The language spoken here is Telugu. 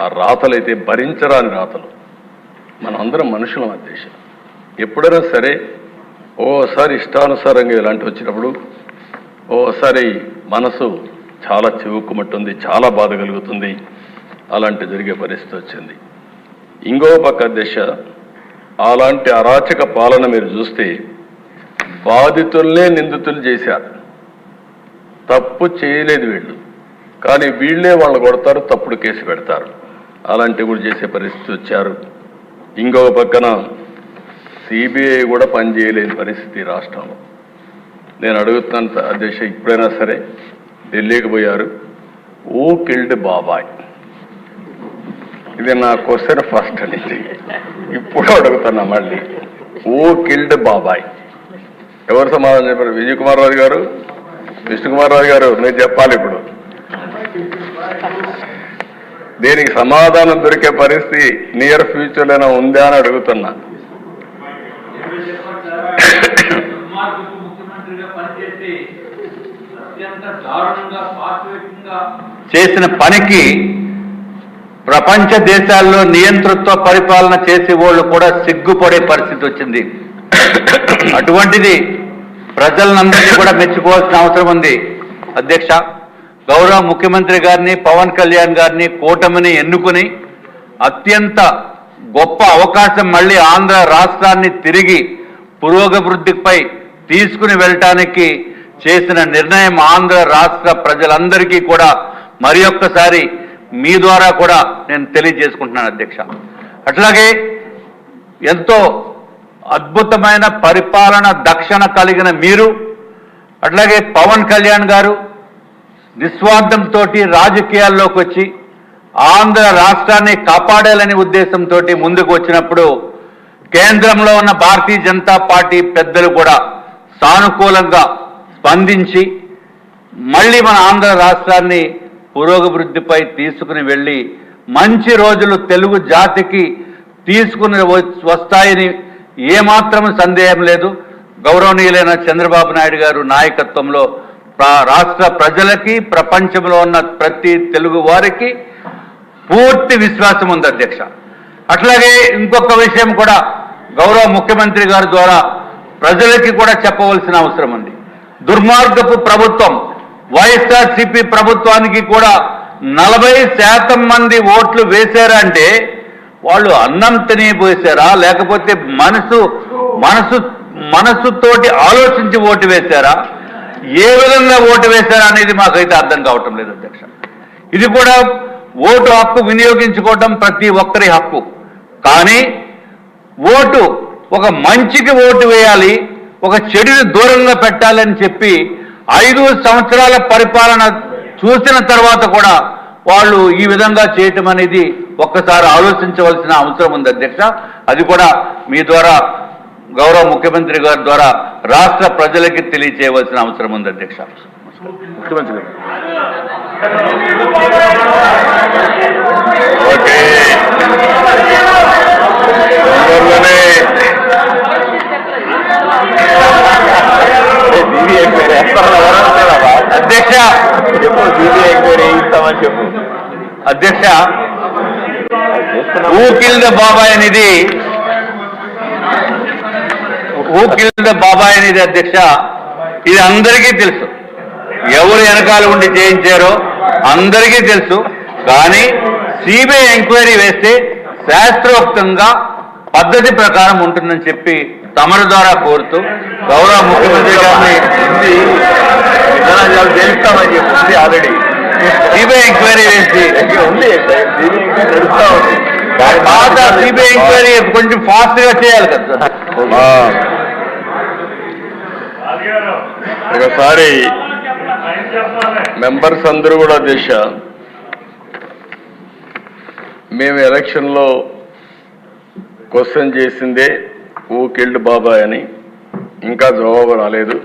ఆ రాతలైతే భరించరాని రాతలు. మనందరం అందరం మనుషులం ఎప్పుడైనా సరే ఓసారి ఇష్టానుసారంగా ఇలాంటి వచ్చినప్పుడు ఓసారి మనసు చాలా చివుక్కుమట్టుంది చాలా బాధ కలుగుతుంది. అలాంటి జరిగే పరిస్థితి వచ్చింది. ఇంకో పక్క దిశ అలాంటి అరాచక పాలన మీరు చూస్తే బాధితుల్నే నిందితులు చేశారు. తప్పు చేయలేదు వీళ్ళు. కానీ వీళ్ళే వాళ్ళు కొడతారు తప్పుడు కేసు పెడతారు. అలాంటివి కూడా చేసే పరిస్థితి వచ్చారు. ఇంకొక పక్కన సిబిఐ కూడా పనిచేయలేని పరిస్థితి రాష్ట్రంలో. నేను అడుగుతున్నాను అధ్యక్ష ఇప్పుడైనా సరే ఢిల్లీకి పోయారు. ఓ కిల్డ్ బాబాయ్ ఇది నా క్వశ్చన్ ఫస్ట్ అనేది ఇప్పుడు అడుగుతున్నా మళ్ళీ. ఓ కిల్డ్ బాబాయ్ ఎవరు సమాధానం చెప్పారు? విజయ్ కుమార్ రాజు గారు? విష్ణుకుమార్ రాజు గారు మీరు చెప్పాలి ఇప్పుడు. దీనికి సమాధానం దొరికే పరిస్థితి నియర్ ఫ్యూచర్లోనే ఉందా అని అడుగుతున్నా. చేసిన పనికి ప్రపంచ దేశాల్లో నియంతృత్వ పరిపాలన చేసే వాళ్ళు కూడా సిగ్గుపడే పరిస్థితి వచ్చింది. అటువంటిది ప్రజలందరినీ కూడా మెచ్చుకోవాల్సిన అవసరం ఉంది. అధ్యక్ష గౌరవ ముఖ్యమంత్రి గారిని పవన్ కళ్యాణ్ గారిని కూటమిని ఎన్నుకుని అత్యంత గొప్ప అవకాశం మళ్ళీ ఆంధ్ర రాష్ట్రాన్ని తిరిగి పురోగభివృద్ధిపై తీసుకుని వెళ్ళటానికి చేసిన నిర్ణయం ఆంధ్ర రాష్ట్ర ప్రజలందరికీ కూడా మరి ఒక్కసారి మీ ద్వారా కూడా నేను తెలియజేసుకుంటున్నాను అధ్యక్ష. అట్లాగే ఎంతో అద్భుతమైన పరిపాలన దక్షణ కలిగిన మీరు అట్లాగే పవన్ కళ్యాణ్ గారు నిస్వార్థంతో రాజకీయాల్లోకి వచ్చి ఆంధ్ర రాష్ట్రాన్ని కాపాడాలనే ఉద్దేశంతో ముందుకు వచ్చినప్పుడు కేంద్రంలో ఉన్న భారతీయ జనతా పార్టీ పెద్దలు కూడా సానుకూలంగా స్పందించి మళ్ళీ మన ఆంధ్ర రాష్ట్రాన్ని పురోగభివృద్ధిపై తీసుకుని వెళ్ళి మంచి రోజులు తెలుగు జాతికి తీసుకుని వస్తాయని ఏమాత్రం సందేహం లేదు. గౌరవనీయులైన చంద్రబాబు నాయుడు గారు నాయకత్వంలో రాష్ట్ర ప్రజలకి ప్రపంచంలో ఉన్న ప్రతి తెలుగు వారికి పూర్తి విశ్వాసం ఉంది అధ్యక్ష. అట్లాగే ఇంకొక విషయం కూడా గౌరవ ముఖ్యమంత్రి గారి ద్వారా ప్రజలకి కూడా చెప్పవలసిన అవసరం ఉంది. దుర్మార్గపు ప్రభుత్వం వైఎస్ఆర్సిపి ప్రభుత్వానికి కూడా నలభై శాతం మంది ఓట్లు వేశారంటే వాళ్ళు అన్నం తినిపోసారా లేకపోతే మనసు మనసు మనసుతోటి ఆలోచించి ఓటు వేశారా? ఏ విధంగా ఓటు వేశారా అనేది మాకైతే అర్థం కావటం లేదు అధ్యక్ష. ఇది కూడా ఓటు హక్కు వినియోగించుకోవటం ప్రతి ఒక్కరి హక్కు. కానీ ఓటు ఒక మంచికి ఓటు వేయాలి ఒక చెడుని దూరంగా పెట్టాలని చెప్పి ఐదు సంవత్సరాల పరిపాలన చూసిన తర్వాత కూడా వాళ్ళు ఈ విధంగా చేయటం అనేది ఒక్కసారి ఆలోచించవలసిన అవసరం ఉంది అధ్యక్ష. అది కూడా మీ ద్వారా గౌరవ ముఖ్యమంత్రి గారి ద్వారా రాష్ట్ర ప్రజలకి తెలియచేయవలసిన అవసరం ఉంది అధ్యక్ష. ముఖ్యమంత్రి. గారు ఓకే. తొందరలోనే. సిబిఐ అధ్యక్ష. చెప్పు సిబిఐ ఎంక్వైరీ ఇస్తామని చెప్పు అధ్యక్ష. ఊకిల్ ద బాబాయ్ అనేది ఊకిల్ ద బాబాయ్ అనేది అధ్యక్ష ఇది అందరికీ తెలుసు. ఎవరు వెనకాల ఉండి చేయించారో అందరికీ తెలుసు. కానీ సిబిఐ ఎంక్వైరీ వేస్తే శాస్త్రోక్తంగా పద్ధతి ప్రకారం ఉంటుందని చెప్పి తమరి ద్వారా కోరుతూ గౌరవ ముఖ్యమంత్రి గారిని తెలుస్తామని చెప్పింది ఆల్రెడీ సిబిఐ ఎంక్వైరీ వేసి ఉంది సిబిఐ ఎంక్వైరీ నడుస్తా ఉంది. పాత సిబిఐ ఎంక్వైరీ కొంచెం ఫాస్ట్గా చేయాలి కదా. ఒకసారి మెంబర్స్ అందరూ కూడా దిశ మేము ఎలక్షన్లో క్వశ్చన్ చేసిందే ఊకెళ్ళు బాబాయ్ అని. ఇంకా జవాబు రాలేదు.